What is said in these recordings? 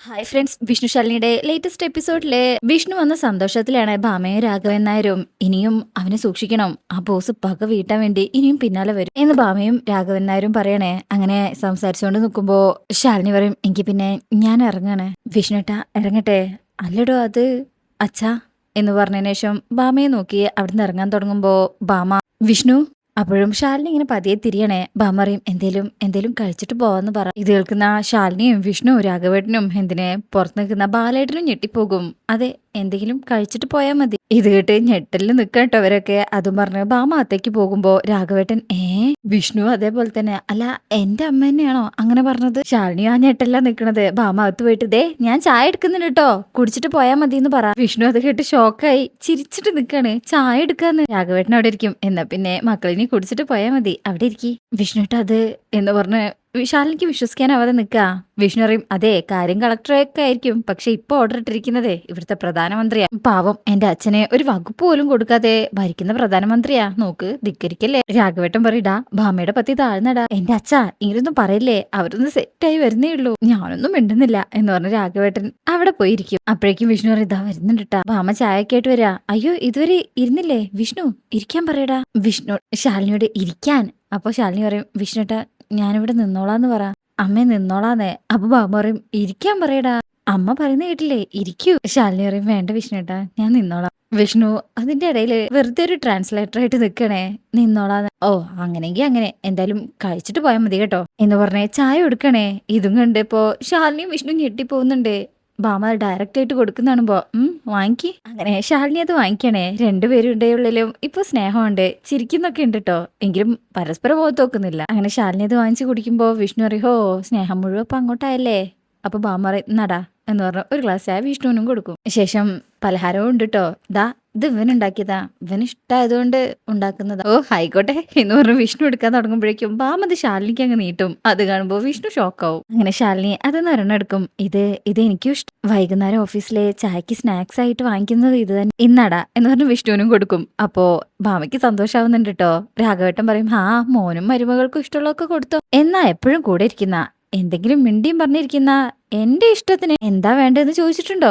Hi friends Vishnu ശാലിനിയുടെ latest എപ്പിസോഡിലെ വിഷ്ണു വന്ന സന്തോഷത്തിലാണ് ഭാമയും രാഘവൻ നായരും. ഇനിയും അവനെ സൂക്ഷിക്കണം. ആ ബോസ് പക വീട്ടാൻ വേണ്ടി ഇനിയും പിന്നാലെ വരും എന്ന് ഭാമയും രാഘവൻ നായരും പറയണേ. അങ്ങനെ സംസാരിച്ചുകൊണ്ട് നിൽക്കുമ്പോ ശാലിനി പറയും എനിക്ക് പിന്നെ ഞാൻ ഇറങ്ങാണ്. വിഷ്ണുട്ട ഇറങ്ങട്ടെ. അല്ലടോ അത് അച്ഛാ എന്ന് പറഞ്ഞതിന് ശേഷം ഭാമയെ നോക്കി അവിടുന്ന് ഇറങ്ങാൻ തുടങ്ങുമ്പോ ഭാമ വിഷ്ണു അപ്പോഴും ശാലിനി ഇങ്ങനെ പതിയെ തിരിയണേ. ബാമറിയും എന്തേലും എന്തേലും കഴിച്ചിട്ട് പോവാന്ന് പറ. ഇത് കേൾക്കുന്ന ശാലിനിയും വിഷ്ണു രാഘവേട്ടനും എന്തിനെ പുറത്ത് നിൽക്കുന്ന ബാലേട്ടനും ഞെട്ടിപ്പോകും. അതെ എന്തെങ്കിലും കഴിച്ചിട്ട് പോയാൽ മതി. ഇത് കേട്ട് ഞെട്ടലിൽ നിൽക്കട്ടോ അവരൊക്കെ. അതും പറഞ്ഞ് ബാമാത്തേക്ക് പോകുമ്പോ രാഘവേട്ടൻ ഏ വിഷ്ണു അതേപോലെ തന്നെ. അല്ല എന്റെ അമ്മ തന്നെയാണോ അങ്ങനെ പറഞ്ഞത്? ശാലിനി ആ ഞെട്ടല്ല നിൽക്കണത്. ബാമ അകത്ത് പോയിട്ട് ദേ ഞാൻ ചായ എടുക്കുന്നുണ്ട് കേട്ടോ കുടിച്ചിട്ട് പോയാൽ മതി എന്ന് പറ. വിഷ്ണു അത് കേട്ട് ഷോക്കായി ചിരിച്ചിട്ട് നിൽക്കാണ്. ചായ എടുക്കാന്ന്. രാഘവേട്ടൻ അവിടെ ഇരിക്കും. എന്നാ പിന്നെ മക്കളിനി കുടിച്ചിട്ട് പോയാൽ മതി. അവിടെ ഇരിക്കി. വിഷ്ണുട്ട് അത് എന്ന് പറഞ്ഞ് വിശാലിനിക്ക് വിശ്വസിക്കാനാവാതെ നിൽക്കുക. വിഷ്ണു പറയും അതെ കാര്യം കളക്ടറൊക്കെ ആയിരിക്കും. പക്ഷെ ഇപ്പൊ ഓർഡർ ഇട്ടിരിക്കുന്നതേ ഇവിടുത്തെ പ്രധാനമന്ത്രിയാ. പാവം എന്റെ അച്ഛനെ ഒരു വകുപ്പ് പോലും കൊടുക്കാതെ ഭരിക്കുന്ന പ്രധാനമന്ത്രിയാ. നോക്ക് ധിക്കരിക്കല്ലേ? രാഘവേട്ടൻ പറയിടാ ഭാമയുടെ പത്തി താഴ്ന്നടാ. എന്റെ അച്ഛ ഇങ്ങനൊന്നും പറയില്ലേ? അവരൊന്ന് സെറ്റായി വരുന്നേ ഉള്ളൂ. ഞാനൊന്നും മിണ്ടുന്നില്ല എന്ന് പറഞ്ഞ രാഘവേട്ടൻ അവിടെ പോയിരിക്കും. അപ്പോഴേക്കും വിഷ്ണു പറയും ഇതാ വരുന്നുണ്ടാ ഭാമ ചായയൊക്കെ ആയിട്ട് വരാ. അയ്യോ ഇതുവരെ ഇരുന്നില്ലേ? വിഷ്ണു ഇരിക്കാൻ പറയടാ. വിഷ്ണു ശാലിനിയോട് ഇരിക്കാൻ. അപ്പൊ ശാലിനി പറയും വിഷ്ണുട്ട ഞാനിവിടെ നിന്നോളാന്ന് പറ. അമ്മ നിന്നോളാന്നേ. അപ്പൊ ബാബു പറയും ഇരിക്കാൻ പറയടാ. അമ്മ പറയുന്ന കേട്ടില്ലേ? ഇരിക്കൂ. ശാലിനി പറയും വേണ്ട വിഷ്ണുട്ടാ ഞാൻ നിന്നോളാം. വിഷ്ണു അതിന്റെ ഇടയിൽ വെറുതെ ഒരു ട്രാൻസ്ലേറ്റർ ആയിട്ട് നിൽക്കണേ. നിന്നോളാന്ന്. ഓ അങ്ങനെങ്കി അങ്ങനെ. എന്തായാലും കഴിച്ചിട്ട് പോയാൽ മതി കേട്ടോ. എന്ന് പറഞ്ഞേ ചായ കൊടുക്കണേ. ഇതും കണ്ട് ഇപ്പോ ശാലിനിയും വിഷ്ണു ഞെട്ടിപ്പോകുന്നുണ്ട് ബാമ ഡയറക്റ്റ് ആയിട്ട് കൊടുക്കുന്നാണുമ്പോ ഉം വാങ്ങിക്കി. അങ്ങനെ ശാലിനി അത് വാങ്ങിക്കണേ. രണ്ടുപേരും ഉള്ളിലും. ഇപ്പൊ സ്നേഹമുണ്ട്. ചിരിക്കുന്നൊക്കെ ഉണ്ട് കേട്ടോ എങ്കിലും പരസ്പരം മുഖത്ത് നോക്കുന്നില്ല. അങ്ങനെ ശാലിനി അത് വാങ്ങിച്ചു കുടിക്കുമ്പോ വിഷ്ണു അറിയോ സ്നേഹം മുഴുവൻ അപ്പൊ അങ്ങോട്ടായല്ലേ? അപ്പൊ ബാമ നടാ. എന്ന് പറഞ്ഞ ഒരു ഗ്ലാസ് ചായ വിഷ്ണുവിനും കൊടുക്കും. ശേഷം പലഹാരവും ഉണ്ട് കേട്ടോ ദാ ഇത് ഇവൻ ഉണ്ടാക്കിയതാ. ഇവൻ ഇഷ്ടമായതുകൊണ്ട് ഉണ്ടാക്കുന്നതാ. ഓ ആയിക്കോട്ടെ. എന്ന് പറഞ്ഞ് വിഷ്ണു എടുക്കാൻ തുടങ്ങുമ്പോഴേക്കും ബാമത് ശാലിനിക്ക് അങ്ങ് നീട്ടും. അത് കാണുമ്പോൾ വിഷ്ണു ഷോക്കാവും അങ്ങനെ ശാലിനി അതൊന്ന് ഒരെണ്ണം എടുക്കും. ഇത് ഇത് എനിക്കും ഇഷ്ടം. വൈകുന്നേരം ഓഫീസിലെ ചായക്ക് സ്നാക്സ് ആയിട്ട് വാങ്ങിക്കുന്നത് ഇത് തന്നെ. ഇന്നടാ എന്ന് പറഞ്ഞ് വിഷ്ണുവിനും കൊടുക്കും. അപ്പോ ഭാമയ്ക്ക് സന്തോഷാവുന്നുണ്ട് കേട്ടോ രാഘവേട്ടൻ പറയും ആ മോനും മരുമകൾക്കും ഇഷ്ടമുള്ളതൊക്കെ കൊടുത്തോ. എന്നാ എപ്പോഴും കൂടെ ഇരിക്കുന്ന എന്തെങ്കിലും മിണ്ടിയും പറഞ്ഞിരിക്കുന്ന എന്റെ ഇഷ്ടത്തിന് എന്താ വേണ്ടതെന്ന് ചോദിച്ചിട്ടുണ്ടോ?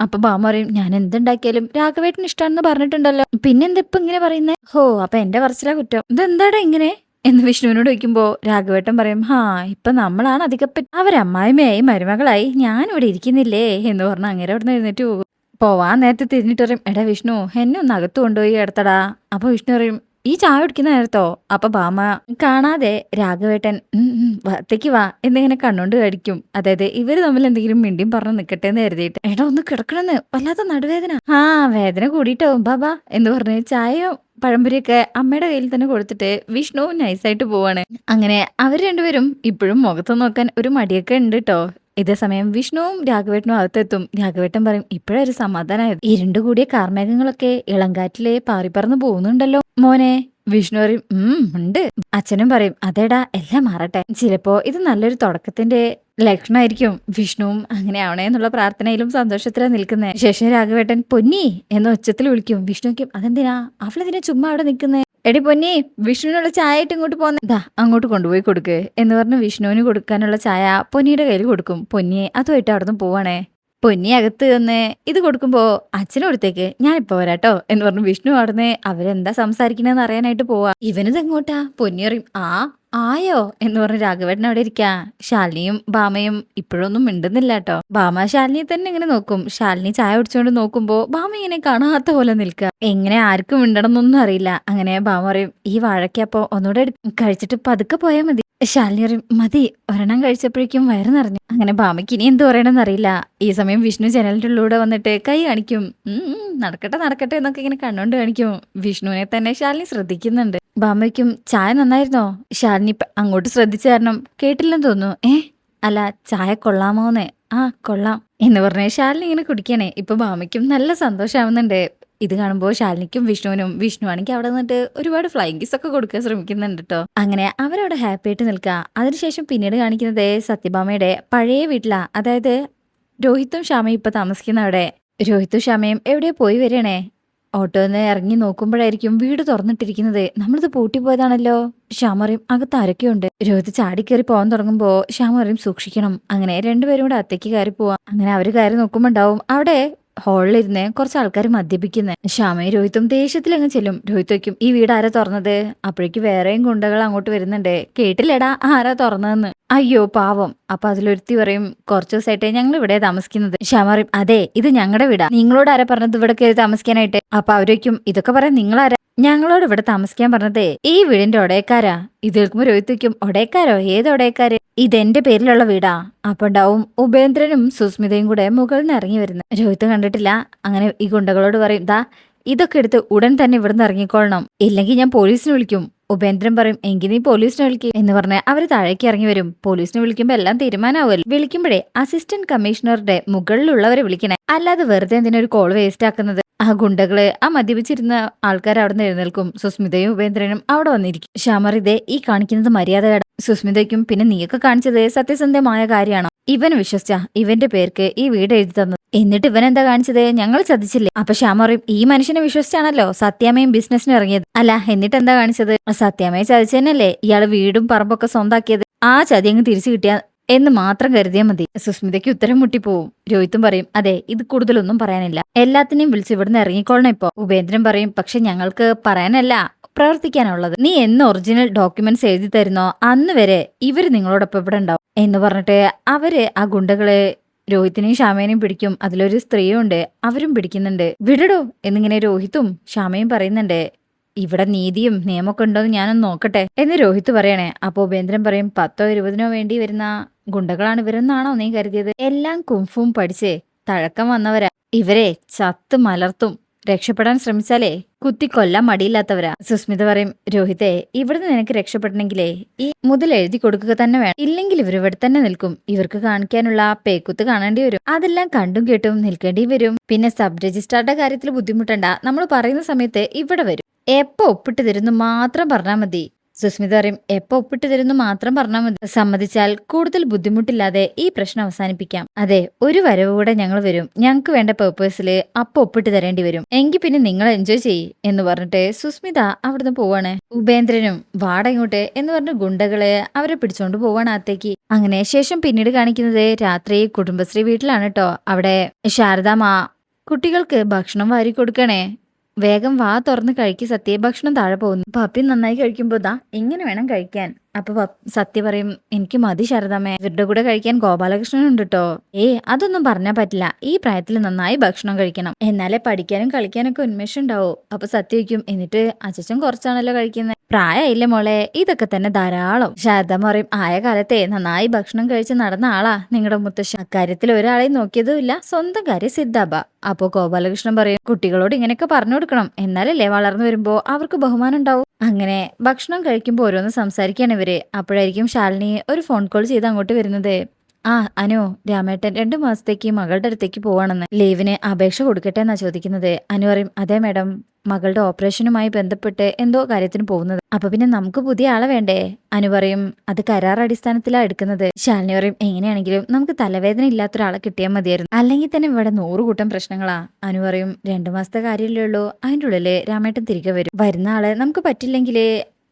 അപ്പൊ ബാമ പറയും ഞാൻ എന്തുണ്ടാക്കിയാലും രാഘവേട്ടന് ഇഷ്ടമാണെന്ന് പറഞ്ഞിട്ടുണ്ടല്ലോ. പിന്നെന്താ ഇപ്പൊ ഇങ്ങനെ പറയുന്നേ? ഹോ അപ്പൊ എന്റെ പറച്ചിലാ കുറ്റം. ഇതെന്താടാ ഇങ്ങനെ? എന്ന് വിഷ്ണുവിനോട് ചോദിക്കുമ്പോ രാഘവേട്ടൻ പറയും ഹാ ഇപ്പൊ നമ്മളാണ് അധികപ്പറ്റി അവരമ്മായിമ്മയായി മരുമകളായി ഞാൻ ഇവിടെ ഇരിക്കുന്നില്ലേ? എന്ന് പറഞ്ഞ അങ്ങനെ അവിടെ നിന്ന് എഴുന്നേറ്റ് പോകും. പോവാൻ നേരത്തെ തിരിഞ്ഞിട്ട് പറയും എടാ വിഷ്ണു എന്നെ ഒന്ന് അകത്ത് കൊണ്ടുപോയി എടുത്തടാ അപ്പൊ വിഷ്ണു പറയും ഈ ചായ കുടിക്കുന്ന നേരത്തോ? അപ്പൊ ബാമ കാണാതെ രാഘവേട്ടൻ "ഉം, ഉം, വത്തേക്ക് വാ എന്നിങ്ങനെ കണ്ണോണ്ട് കടിക്കും. അതായത് ഇവർ തമ്മിൽ എന്തെങ്കിലും മിണ്ടിയും പറഞ്ഞു നിക്കട്ടെ എന്ന് കരുതിയിട്ട് എടാ ഒന്ന് കിടക്കണെന്ന് വല്ലാത്ത നടുവേദന. ആ വേദന കൂടിയിട്ടോ ബാബാ എന്ന് പറഞ്ഞ് ചായയോ പഴംപൊരിയൊക്കെ അമ്മയുടെ കയ്യിൽ തന്നെ കൊടുത്തിട്ട് വിഷ്ണു നൈസായിട്ട് പോവാണ്. അങ്ങനെ അവർ രണ്ടുപേരും ഇപ്പോഴും മുഖത്ത് നോക്കാൻ ഒരു മടിയൊക്കെ ഉണ്ട് കേട്ടോ ഇതേ സമയം വിഷ്ണുവും രാഘവേട്ടനും അകത്തെത്തും. രാഘവേട്ടൻ പറയും ഇപ്പോഴൊരു സമാധാനമായത് ഇരുണ്ടുകൂടിയ കാർമേഘങ്ങളൊക്കെ ഇളങ്കാറ്റിലെ പാറിപ്പറന്ന് പോകുന്നുണ്ടല്ലോ മോനെ. വിഷ്ണു പറയും ഉണ്ട്. അച്ഛനും പറയും അതേടാ എല്ലാം മാറട്ടെ. ചിലപ്പോ ഇത് നല്ലൊരു തുടക്കത്തിന്റെ ലക്ഷണമായിരിക്കും വിഷ്ണുവും അങ്ങനെ ആവണേ എന്നുള്ള പ്രാർത്ഥനയിലും സന്തോഷത്തിലാണ് നിൽക്കുന്നത് ശേഷം രാഘവേട്ടൻ പൊന്നി എന്ന ഉച്ചത്തിൽ വിളിക്കും. വിഷ്ണുക്കും അതെന്തിനാ? അവളെന്തിനാ ചുമ്മാ അവിടെ നിൽക്കുന്നേ? എടി പൊന്നി വിഷ്ണുവിനുള്ള ചായ ആയിട്ട് ഇങ്ങോട്ട് പോന്നെ. അങ്ങോട്ട് കൊണ്ടുപോയി കൊടുക്ക്. എന്ന് പറഞ്ഞ് വിഷ്ണുവിന് കൊടുക്കാനുള്ള ചായ പൊന്നിയുടെ കയ്യിൽ കൊടുക്കും. പൊന്നിയെ അതുമായിട്ട് അവിടെ നിന്ന് പോവാണേ. പൊന്നി അകത്ത് വന്ന് ഇത് കൊടുക്കുമ്പോ അച്ഛന് കൊടുത്തേക്ക് ഞാനിപ്പോ വരാട്ടോ എന്ന് പറഞ്ഞു വിഷ്ണു അവിടുന്ന് അവരെന്താ സംസാരിക്കണെന്ന് അറിയാനായിട്ട് പോവാ. ഇവനിത് എങ്ങോട്ടാ പൊന്നി പറയും ആ ആയോ എന്ന് പറഞ്ഞ് രാഘവേട്ടൻ അവിടെ ഇരിക്കാ. ശാലിനിയും ബാമയും ഇപ്പോഴൊന്നും മിണ്ടുന്നില്ല കേട്ടോ ബാമ ശാലിനിയെ തന്നെ ഇങ്ങനെ നോക്കും. ശാലിനി ചായ കുടിച്ചുകൊണ്ട് നോക്കുമ്പോ ബാമ ഇങ്ങനെ കാണാത്ത പോലെ നിൽക്കുക എങ്ങനെ ആർക്കും മിണ്ടണം എന്നൊന്നും അറിയില്ല. അങ്ങനെ ബാമ പറയും ഈ വാഴയ്ക്കപ്പോ ഒന്നുകൂടെ കഴിച്ചിട്ട് പതുക്കെ പോയാൽ മതി. ശാലിനി മതി ഒരെണ്ണം കഴിച്ചപ്പോഴേക്കും വയറ് നിറഞ്ഞു. അങ്ങനെ ബാമയ്ക്ക് ഇനി എന്ത് പറയണമെന്ന് അറിയില്ല. ഈ സമയം വിഷ്ണു ജനലിന്റെ ഉള്ളിലൂടെ വന്നിട്ട് കൈ കാണിക്കും. നടക്കട്ടെ നടക്കട്ടെ എന്നൊക്കെ ഇങ്ങനെ കണ്ണോണ്ട് കാണിക്കും. വിഷ്ണുവിനെ തന്നെ ശാലിനി ശ്രദ്ധിക്കുന്നുണ്ട്. ബാമയ്ക്കും ചായ നന്നായിരുന്നോ? ശാലിനി അങ്ങോട്ട് ശ്രദ്ധിച്ച കാരണം കേട്ടില്ലെന്ന് തോന്നുന്നു. ഏ അല്ല ചായ കൊള്ളാമോന്ന്? ആ കൊള്ളാം എന്ന് പറഞ്ഞ ശാലിനി ഇങ്ങനെ കുടിക്കണേ. ഇപ്പൊ ബാമയ്ക്കും നല്ല സന്തോഷാവുന്നുണ്ട് ഇത് കാണുമ്പോൾ ശാലിനിക്കും വിഷ്ണുവിനും വിഷ്ണു ആണെങ്കിൽ അവിടെ നിന്നിട്ട് ഒരുപാട് ഫ്ലൈങ് കിസ് ഒക്കെ കൊടുക്കാൻ ശ്രമിക്കുന്നുണ്ട് കേട്ടോ അങ്ങനെ അവരവിടെ ഹാപ്പി ആയിട്ട് നിൽക്കുക അതിനുശേഷം പിന്നീട് കാണിക്കുന്നത് സത്യഭാമയുടെ പഴയ വീട്ടില. അതായത് രോഹിത്തും ശ്യാമയും ഇപ്പൊ താമസിക്കുന്ന അവിടെ. രോഹിത്തും ശ്യാമയും എവിടെ പോയി വരണേ? ഓട്ടോ നിന്ന് ഇറങ്ങി നോക്കുമ്പോഴായിരിക്കും വീട് തുറന്നിട്ടിരിക്കുന്നത്. നമ്മളിത് പൂട്ടിപ്പോയതാണല്ലോ ശ്യാമ പറയും അകത്ത് ആരൊക്കെയുണ്ട് രോഹിത് ചാടിക്കേറി പോകാൻ തുടങ്ങുമ്പോ ശ്യാമ പറയും സൂക്ഷിക്കണം. അങ്ങനെ രണ്ടുപേരും കൂടെ അത്തേക്ക് കയറി പോവാം. അങ്ങനെ അവർ കയറി നോക്കുമ്പോണ്ടാവും അവിടെ ഹാളിലിരുന്ന് കുറച്ച് ആൾക്കാർ മദ്യപിക്കുന്നത് ശ്യാമയും രോഹിത്തും ദേഷ്യത്തിൽ അങ്ങ് ചെല്ലും. രോഹിത് വയ്ക്കും ഈ വീട് ആരാ തുറന്നത്? അപ്പോഴേക്ക് വേറെയും ഗുണ്ടകൾ അങ്ങോട്ട് വരുന്നുണ്ട്. കേട്ടില്ലടാ ആരാ തുറന്നതെന്ന്. അയ്യോ പാവം. അപ്പൊ അതിലൊരുത്തി പറയും കുറച്ച് ദിവസമായിട്ട് ഞങ്ങൾ ഇവിടെ താമസിക്കുന്നത് ഷമറിയും അതെ ഇത് ഞങ്ങളുടെ വീടാ. നിങ്ങളോട് ആരാ പറഞ്ഞത് ഇവിടെ കയറി താമസിക്കാനായിട്ട്? അപ്പൊ അവരേക്കും ഇതൊക്കെ പറയാൻ നിങ്ങളാരാ? ഞങ്ങളോട് ഇവിടെ താമസിക്കാൻ പറഞ്ഞതേ ഈ വീടിന്റെ ഒടയക്കാരാ. ഇത് കേൾക്കുമ്പോ രോഹിത് ഒടയക്കാരോ? ഏത് ഒടയക്കാര്? ഇതെന്റെ പേരിലുള്ള വീടാ. അപ്പൊ ഉണ്ടാവും ഉപേന്ദ്രനും സുസ്മിതയും കൂടെ മുകളിൽ നിന്ന് ഇറങ്ങി വരുന്നത്. രോഹിത്ത് കണ്ടിട്ടില്ല അങ്ങനെ ഈ ഗുണ്ടകളോട് പറയും ദാ ഇതൊക്കെ എടുത്ത് ഉടൻ തന്നെ ഇവിടുന്ന് ഇറങ്ങിക്കൊള്ളണം ഇല്ലെങ്കിൽ ഞാൻ പോലീസിനെ വിളിക്കും. ഉപേന്ദ്രൻ പറയും എങ്കിൽ നീ പോലീസിനെ വിളിക്കും. എന്ന് പറഞ്ഞ് അവർ താഴേക്ക് ഇറങ്ങി വരും. പോലീസിനെ വിളിക്കുമ്പോ എല്ലാം തീരുമാനമാവുമല്ലോ വിളിക്കുമ്പോഴേ അസിസ്റ്റന്റ് കമ്മീഷണറുടെ മുകളിലുള്ളവരെ വിളിക്കണേ. അല്ലാതെ വെറുതെ എന്തിനൊരു കോൾ വേസ്റ്റ് ആക്കുന്നത്? ആ ഗുണ്ടകളെ ആ മദ്യപിച്ചിരുന്ന ആൾക്കാർ അവിടെ നിന്ന് എഴുന്നേൽക്കും. സുസ്മിതയും ഉപേന്ദ്രനും അവിടെ വന്നിരിക്കും. ഇതേ ഈ കാണിക്കുന്നത് മര്യാദ സുസ്മിതയ്ക്കും പിന്നെ നീയൊക്കെ കാണിച്ചത് സത്യസന്ധമായ കാര്യമാണോ. ഇവൻ വിശ്വസിച്ച ഇവന്റെ പേർക്ക് ഈ വീട് എഴുതി തന്നു എന്നിട്ട് ഇവൻ എന്താ കാണിച്ചത്? ഞങ്ങൾ ചതിച്ചില്ലേ? അപ്പൊ ശ്യാമറയും ഈ മനുഷ്യനെ വിശ്വസിച്ചാണല്ലോ സത്യാമയും ബിസിനസ്സിന് ഇറങ്ങിയത്. അല്ല എന്നിട്ട് എന്താ കാണിച്ചത്? സത്യാമയെ ചതിച്ചതന്നെയല്ലേ ഇയാൾ വീടും പറമ്പൊക്കെ സ്വന്താക്കിയത്. ആ ചതി അങ്ങ് തിരിച്ചു കിട്ടിയ എന്ന് മാത്രം കരുതിയാൽ മതി. സുസ്മിതയ്ക്ക് ഉത്തരം മുട്ടിപ്പോവും. രോഹിത്തും പറയും അതെ ഇത് കൂടുതലൊന്നും പറയാനില്ല. എല്ലാത്തിനെയും വിളിച്ച് ഇവിടുന്ന് ഇറങ്ങിക്കോളണം ഇപ്പോ. ഉപേന്ദ്രൻ പറയും പക്ഷെ ഞങ്ങൾക്ക് പറയാനല്ല പ്രവർത്തിക്കാനുള്ളത്. നീ എന്ന് ഒറിജിനൽ ഡോക്യുമെന്റ്സ് എഴുതി തരുന്നോ? അന്ന് വരെ ഇവർ നിങ്ങളോടൊപ്പം ഇവിടെ ഉണ്ടാവും. എന്ന് പറഞ്ഞിട്ട് അവർ ആ ഗുണ്ടകളെ രോഹിത്തിനെയും ശ്യാമേനെയും പിടിക്കും. അതിലൊരു സ്ത്രീയും ഉണ്ട്. അവരും പിടിക്കുന്നുണ്ട്. വിടടോ എന്നിങ്ങനെ രോഹിത്തും ശ്യാമയും പറയുന്നുണ്ട്. ഇവിടെ നീതിയും നിയമമൊക്കെ ഉണ്ടോ എന്ന് ഞാനൊന്ന് നോക്കട്ടെ എന്ന് രോഹിത് പറയണേ. അപ്പോൾ ഉപേന്ദ്രൻ പറയും പത്തോ ഇരുപതിനോ വേണ്ടി വരുന്ന ഗുണ്ടകളാണ് ഇവരെന്നാണോ നീ കരുതിയത്? എല്ലാം കുംഫും പഠിച്ചേ തഴക്കം വന്നവരാ. ഇവരെ ചത്ത് മലർത്തും. രക്ഷപ്പെടാൻ ശ്രമിച്ചാലേ കുത്തിക്കൊല്ലാൻ മടിയില്ലാത്തവരാ. സുസ്മിത പറയും രോഹിത്തെ ഇവിടുന്ന് നിനക്ക് രക്ഷപ്പെടണമെങ്കിലേ ഈ മുതൽ എഴുതി കൊടുക്കുക തന്നെ വേണം. ഇല്ലെങ്കിൽ ഇവർ ഇവിടെ തന്നെ നിൽക്കും. ഇവർക്ക് കാണിക്കാനുള്ള പേക്കുത്ത് കാണേണ്ടി വരും. അതെല്ലാം കണ്ടും കേട്ടും നിൽക്കേണ്ടി വരും. പിന്നെ സബ് രജിസ്ട്രാറുടെ കാര്യത്തിൽ ബുദ്ധിമുട്ടണ്ട. നമ്മൾ പറയുന്ന സമയത്ത് ഇവിടെ വരും. എപ്പോ ഒപ്പിട്ട് തരുന്നു മാത്രം പറഞ്ഞാൽ മതി. സുസ്മിത പറയും എപ്പോ ഒപ്പിട്ട് തരുന്നു മാത്രം പറഞ്ഞാൽ മതി. സമ്മതിച്ചാൽ കൂടുതൽ ബുദ്ധിമുട്ടില്ലാതെ ഈ പ്രശ്നം അവസാനിപ്പിക്കാം. അതെ ഒരു വരവ് കൂടെ ഞങ്ങൾ വരും. ഞങ്ങൾക്ക് വേണ്ട പേർപ്പേഴ്സിൽ അപ്പൊ ഒപ്പിട്ട് തരേണ്ടി വരും. എങ്കിൽ പിന്നെ നിങ്ങൾ എൻജോയ് ചെയ്യ് എന്ന് പറഞ്ഞിട്ട് സുസ്മിത അവിടുന്ന് പോവാണ്. ഉപേന്ദ്രനും വാട ഇങ്ങോട്ട് എന്ന് പറഞ്ഞ ഗുണ്ടകളെ അവരെ പിടിച്ചോണ്ട് പോവാണ് അത്തേക്ക് അങ്ങനെ ശേഷം പിന്നീട് കാണിക്കുന്നത് രാത്രി കുടുംബശ്രീ വീട്ടിലാണ് കേട്ടോ അവിടെ ശാരദാമ്മ കുട്ടികൾക്ക് ഭക്ഷണം വാരി കൊടുക്കണേ. വേഗം വാ തുറന്ന് കഴിക്ക് സത്യ ഭക്ഷണം താഴെ പോകുന്നു. പപ്പി നന്നായി കഴിക്കുമ്പോ ദാ ഇങ്ങനെ വേണം കഴിക്കാൻ? അപ്പൊ പപ്- സത്യ പറയും എനിക്ക് മതി ശരദമേ ഇവരുടെ കൂടെ കഴിക്കാൻ ഗോപാലകൃഷ്ണൻ ഉണ്ട് കേട്ടോ ഏ അതൊന്നും പറഞ്ഞാൽ പറ്റില്ല. ഈ പ്രായത്തിൽ നന്നായി ഭക്ഷണം കഴിക്കണം. എന്നാലേ പഠിക്കാനും കളിക്കാനൊക്കെ ഉന്മേഷം ഉണ്ടാവും. അപ്പൊ സത്യ വയ്ക്കും എന്നിട്ട് അച്ഛൻ കുറച്ചാണല്ലോ കഴിക്കുന്നത് പ്രായമായില്ല മോളെ? ഇതൊക്കെ തന്നെ ധാരാളം. ശാരദ പറയും ആയ കാലത്തെ നന്നായി ഭക്ഷണം കഴിച്ച് നടന്ന ആളാ നിങ്ങളുടെ മുത്തശ്ശൻ അക്കാര്യത്തിൽ ഒരാളെയും നോക്കിയതുമില്ല സ്വന്തം കാര്യം സിദ്ധാബ. അപ്പോൾ ഗോപാലകൃഷ്ണൻ പറയും കുട്ടികളോട് ഇങ്ങനെയൊക്കെ പറഞ്ഞു കൊടുക്കണം. എന്നാലല്ലേ വളർന്നു വരുമ്പോ അവർക്ക് ബഹുമാനം ഉണ്ടാവും? അങ്ങനെ ഭക്ഷണം കഴിക്കുമ്പോൾ ഓരോന്ന് സംസാരിക്കാണ് ഇവർ. അപ്പോഴായിരിക്കും ശാലിനി ഒരു ഫോൺ കോൾ ചെയ്ത് അങ്ങോട്ട് വരുന്നത്. ആ അനു രാമേട്ടൻ രണ്ടു മാസത്തേക്ക് മകളുടെ അടുത്തേക്ക് പോവാണെന്ന് ലീവിന് അപേക്ഷ കൊടുക്കട്ടെ എന്നാ ചോദിക്കുന്നത്. അനു പറയും അതെ മാഡം മകളുടെ ഓപ്പറേഷനുമായി ബന്ധപ്പെട്ട് എന്തോ കാര്യത്തിന് പോകുന്നത്. അപ്പൊ പിന്നെ നമുക്ക് പുതിയ ആളെ വേണ്ടേ? അനു പറയും അത് കരാർ അടിസ്ഥാനത്തിലാ എടുക്കുന്നത്. ശാലിനി പറയും എങ്ങനെയാണെങ്കിലും നമുക്ക് തലവേദന ഇല്ലാത്ത ഒരാളെ കിട്ടിയാൽ മതിയായിരുന്നു. അല്ലെങ്കിൽ തന്നെ ഇവിടെ നൂറ് കൂട്ടം പ്രശ്നങ്ങളാ. അനു പറയും രണ്ടു മാസത്തെ കാര്യമല്ലേ ഉള്ളൂ. അതിന്റെ ഉള്ളിൽ രാമേട്ടൻ തിരികെ വരും. വരുന്ന ആളെ നമുക്ക് പറ്റില്ലെങ്കിൽ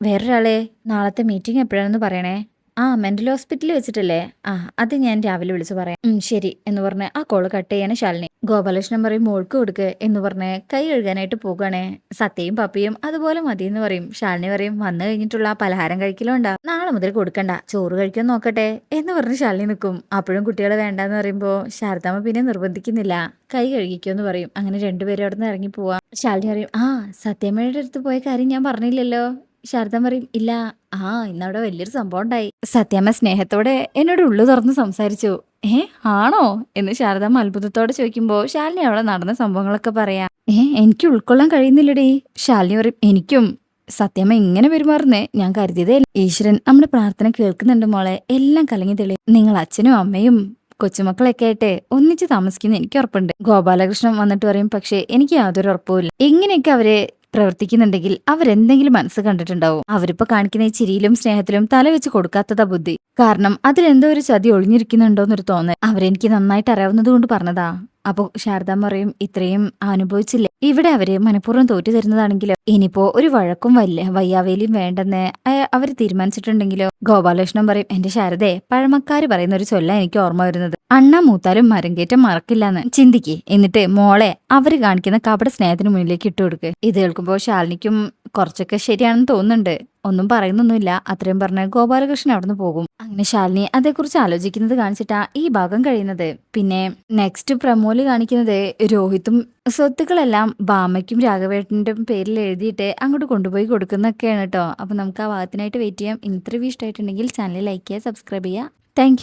വേറൊരാളെ നാളത്തെ മീറ്റിംഗ് എപ്പോഴാണെന്ന് പറയണേ? ആ മെന്റൽ ഹോസ്പിറ്റലിൽ വെച്ചിട്ടല്ലേ? ആ അത് ഞാൻ രാവിലെ വിളിച്ചു പറയാം. ശരി എന്ന് പറഞ്ഞ് ആ കോൾ കട്ട് ചെയ്യാണ് ശാലിനി. ഗോപാലകൃഷ്ണൻ പറയും മോൾക്ക് കൊടുക്ക് എന്ന് പറഞ്ഞ് കൈ കഴുകാനായിട്ട് പോകണേ സത്യയും പപ്പിയും അതുപോലെ മതി എന്ന് പറയും. ശാലിനി പറയും വന്നു കഴിഞ്ഞിട്ടുള്ള ആ പലഹാരം കഴിക്കലുണ്ടാ നാളെ മുതൽ കൊടുക്കണ്ട ചോറ് കഴിക്കാൻ നോക്കട്ടെ എന്ന് പറഞ്ഞ് ശാലിനി നിൽക്കും അപ്പോഴും കുട്ടികളെ വേണ്ടെന്ന് പറയുമ്പോൾ ശാരദാമ്മ പിന്നെ നിർബന്ധിക്കുന്നില്ല. കൈ കഴുകിക്കോ എന്ന് പറയും. അങ്ങനെ രണ്ടുപേരും അവിടെ നിന്ന് ഇറങ്ങി പോവാം. ശാലിനി പറയും ആ സത്യമ്മയുടെ അടുത്ത് പോയ കാര്യം ഞാൻ പറഞ്ഞില്ലല്ലോ. ശാരദ പറയും ഇല്ല ആ ഇന്നവിടെ വലിയൊരു സംഭവം ഉണ്ടായി. സത്യാമ്മ സ്നേഹത്തോടെ എന്നോട് ഉള്ളു തുറന്ന് സംസാരിച്ചു. ഏ ആണോ? എന്ന് ശാരദാമ്മ അത്ഭുതത്തോടെ ചോദിക്കുമ്പോ ശാലിനി അവിടെ നടന്ന സംഭവങ്ങളൊക്കെ പറയാ. ഏ എനിക്ക് ഉൾക്കൊള്ളാൻ കഴിയുന്നില്ലടി. ശാലിനി പറയും എനിക്കും. സത്യമ്മ ഇങ്ങനെ പെരുമാറുന്നേ ഞാൻ കരുതിയതേ. ഈശ്വരൻ നമ്മുടെ പ്രാർത്ഥന കേൾക്കുന്നുണ്ട് മോളെ. എല്ലാം കലങ്ങി തെളി. നിങ്ങൾ അച്ഛനും അമ്മയും കൊച്ചുമക്കളൊക്കെ ആയിട്ട് ഒന്നിച്ച് താമസിക്കുന്ന എനിക്ക് ഉറപ്പുണ്ട്. ഗോപാലകൃഷ്ണൻ വന്നിട്ട് പറയും പക്ഷേ എനിക്ക് യാതൊരു ഉറപ്പുമില്ല. എങ്ങനെയൊക്കെ അവരെ പ്രവർത്തിക്കുന്നുണ്ടെങ്കിൽ അവരെന്തെങ്കിലും മനസ്സ് കണ്ടിട്ടുണ്ടാവും. അവരിപ്പോ കാണിക്കുന്ന ഈ ചിരിയിലും സ്നേഹത്തിലും തല വെച്ച് കൊടുക്കാത്തതാ ബുദ്ധി. കാരണം അതിലെന്തോ ഒരു ചതി ഒളിഞ്ഞിരിക്കുന്നുണ്ടോന്നൊരു തോന്നൽ. അവരെനിക്ക് നന്നായിട്ട് അറിയാവുന്നത് കൊണ്ട് പറഞ്ഞതാ. അപ്പൊ ശാരദാമ്മ ഇത്രയും അനുഭവിച്ചില്ലേ? ഇവിടെ അവർ മനഃപൂർവം തോറ്റു തരുന്നതാണെങ്കിലോ? ഇനിയിപ്പോ ഒരു വഴക്കും വല്ല വയ്യാവേലിയും വേണ്ടെന്ന് അവർ തീരുമാനിച്ചിട്ടുണ്ടെങ്കിലോ? ഗോപാലകൃഷ്ണൻ പറയും എന്റെ ശാരദേ പഴമക്കാര് പറയുന്ന ഒരു ചൊല്ല എനിക്ക് ഓർമ്മ വരുന്നത്. അണ്ണ മൂത്താലും മരം കയറ്റം മറക്കില്ലാന്ന്. ചിന്തിക്ക്. എന്നിട്ട് മോളെ അവർ കാണിക്കുന്ന കപട സ്നേഹത്തിന് മുന്നിലേക്ക് ഇട്ടുകൊടുക്ക് ഇത് കേൾക്കുമ്പോൾ ശാലിനിക്കും കുറച്ചൊക്കെ ശരിയാണെന്ന് തോന്നുന്നുണ്ട്. ഒന്നും പറയുന്നൊന്നുമില്ല. അത്രയും പറഞ്ഞ് ഗോപാലകൃഷ്ണൻ അവിടുന്ന് പോകും. അങ്ങനെ ശാലിനി അതേക്കുറിച്ച് ആലോചിക്കുന്നത് കാണിച്ചിട്ടാ ഈ ഭാഗം കഴിയുന്നത്. പിന്നെ നെക്സ്റ്റ് പ്രമോൽ കാണിക്കുന്നത് രോഹിത്തും സ്വത്തുക്കളെല്ലാം ബാമയ്ക്കും രാഘവേട്ടന്റെ പേരിൽ എഴുതിയിട്ട് അങ്ങോട്ട് കൊണ്ടുപോയി കൊടുക്കുന്നൊക്കെയാണ് കേട്ടോ. അപ്പോൾ നമുക്ക് ആ ഭാഗത്തിനായിട്ട് വെയിറ്റ് ചെയ്യാം. ഇന്നത്തെ റിവ്യൂ ഇഷ്ടമായിട്ടുണ്ടെങ്കിൽ ചാനൽ ലൈക്ക് ചെയ്യുക സബ്സ്ക്രൈബ് ചെയ്യുക. താങ്ക്